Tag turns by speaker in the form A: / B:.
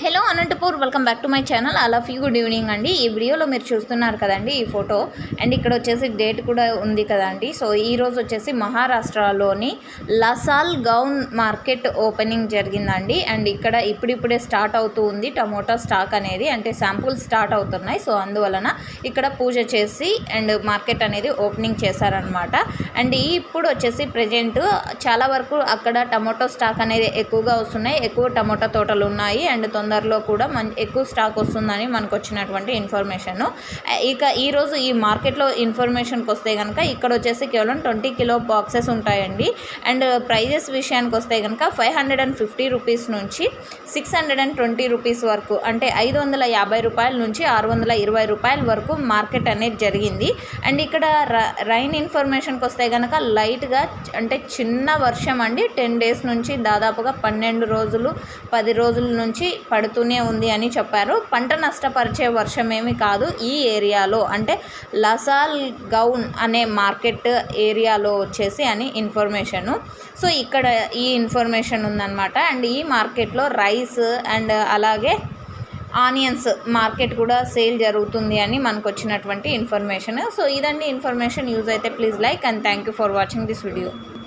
A: Hello Anantapur welcome back to my channel అలా ఫీ good evening అండి. ఈ వీడియోలో మీరు చూస్తున్నారు కదండి ఈ ఫోటో అండ్ ఇక్కడ వచ్చేసి డేట్ కూడా ఉంది కదండి. సో ఈ రోజు వచ్చేసి మహారాష్ట్రలోని లసాల్ గౌన్ మార్కెట్ ఓపెనింగ్ జరిగిందండి. అండ్ ఇక్కడ ఇప్పుడిప్పుడే స్టార్ట్ అవుతూ ఉంది టమోటా స్టాక్ అనేది. అంటే శాంపుల్స్ స్టార్ట్ అవుతున్నాయి. సో అందువలన ఇక్కడ పూజ చేసి అండ్ మార్కెట్ అనేది ఓపెనింగ్ చేశారనమాట అండ్ ఇప్పుడు వచ్చేసి ప్రజెంట్ చాలా వరకు అక్కడ టమోటో స్టాక్ అనేది ఎక్కువగా వస్తున్నాయి. ఎక్కువ టమోటా తోటలు ఉన్నాయి. అండ్ తొందరలో కూడా మం ఎక్కువ స్టాక్ వస్తుందని మనకు వచ్చినటువంటి ఇన్ఫర్మేషన్ ఇక ఈరోజు ఈ మార్కెట్లో ఇన్ఫర్మేషన్కి వస్తే కనుక ఇక్కడ వచ్చేసి కేవలం ట్వంటీ కిలో బాక్సెస్ ఉంటాయండి. అండ్ ప్రైజెస్ విషయానికి వస్తే కనుక five hundred and fifty rupees నుంచి six hundred and twenty rupees వరకు అంటే ఐదు వందల యాభై రూపాయల నుంచి ఆరు వందల ఇరవై రూపాయల వరకు మార్కెట్ అనేది జరిగింది. అండ్ ఇక్కడ రైన్ ఇన్ఫర్మేషన్కి వస్తే కనుక లైట్గా అంటే చిన్న వర్షం అండి. టెన్ డేస్ నుంచి దాదాపుగా పన్నెండు రోజులు పది రోజుల నుంచి పడుతూనే ఉంది అని చెప్పారు. పంట నష్టపరిచే వర్షం కాదు ఈ ఏరియాలో అంటే లసాల్ గౌన్ అనే మార్కెట్ ఏరియాలో వచ్చేసి అని ఇన్ఫర్మేషను. సో ఇక్కడ ఈ ఇన్ఫర్మేషన్ ఉందన్నమాట. అండ్ ఈ మార్కెట్లో రైస్ అండ్ అలాగే ఆనియన్స్ మార్కెట్ కూడా సేల్ జరుగుతుంది అని మనకు వచ్చినటువంటి ఇన్ఫర్మేషన్. సో ఇదండి ఇన్ఫర్మేషన్. యూజ్ అయితే please like and thank you for watching this video.